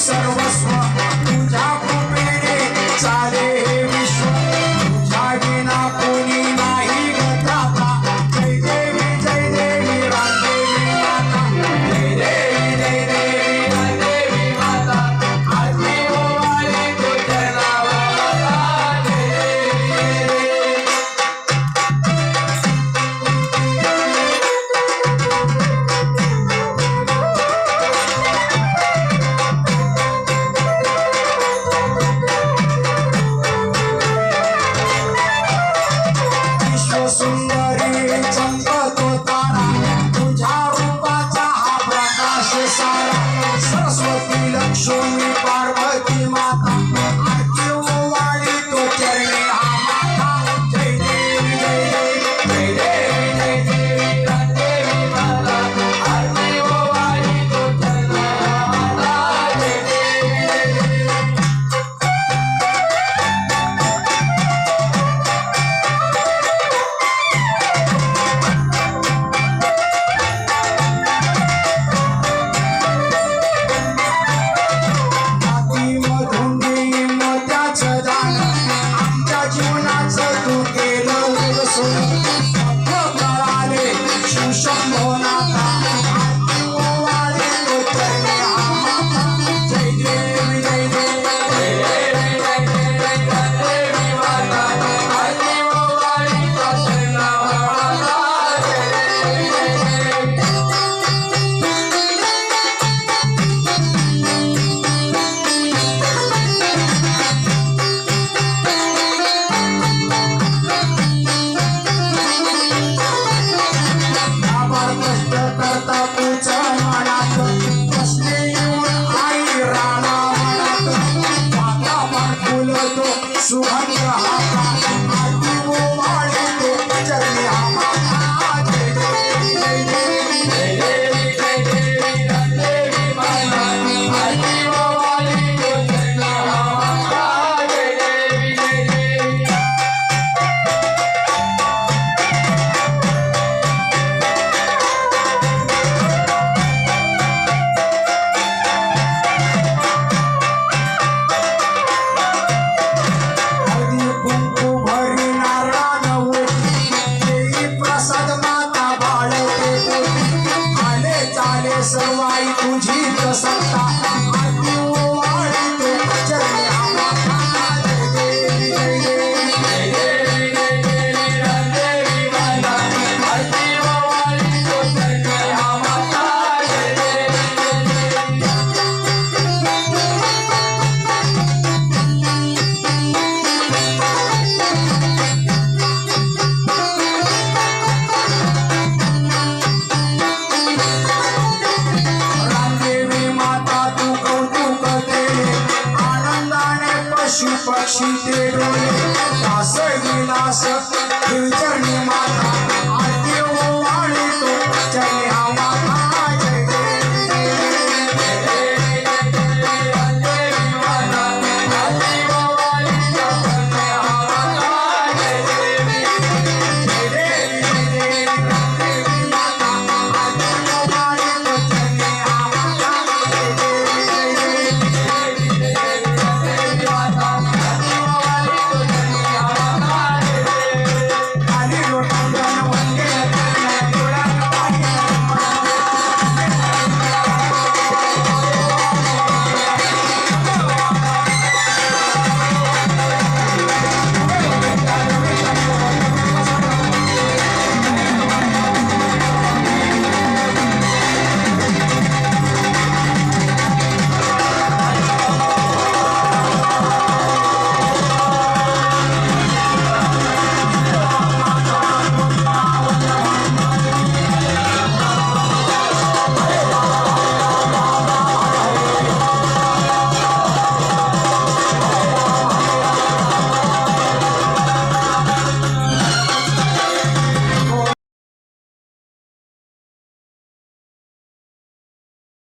Saturday. सर्वाई तुझी सत्ता शिंदे डोळे दास विलास हिरचरणी माता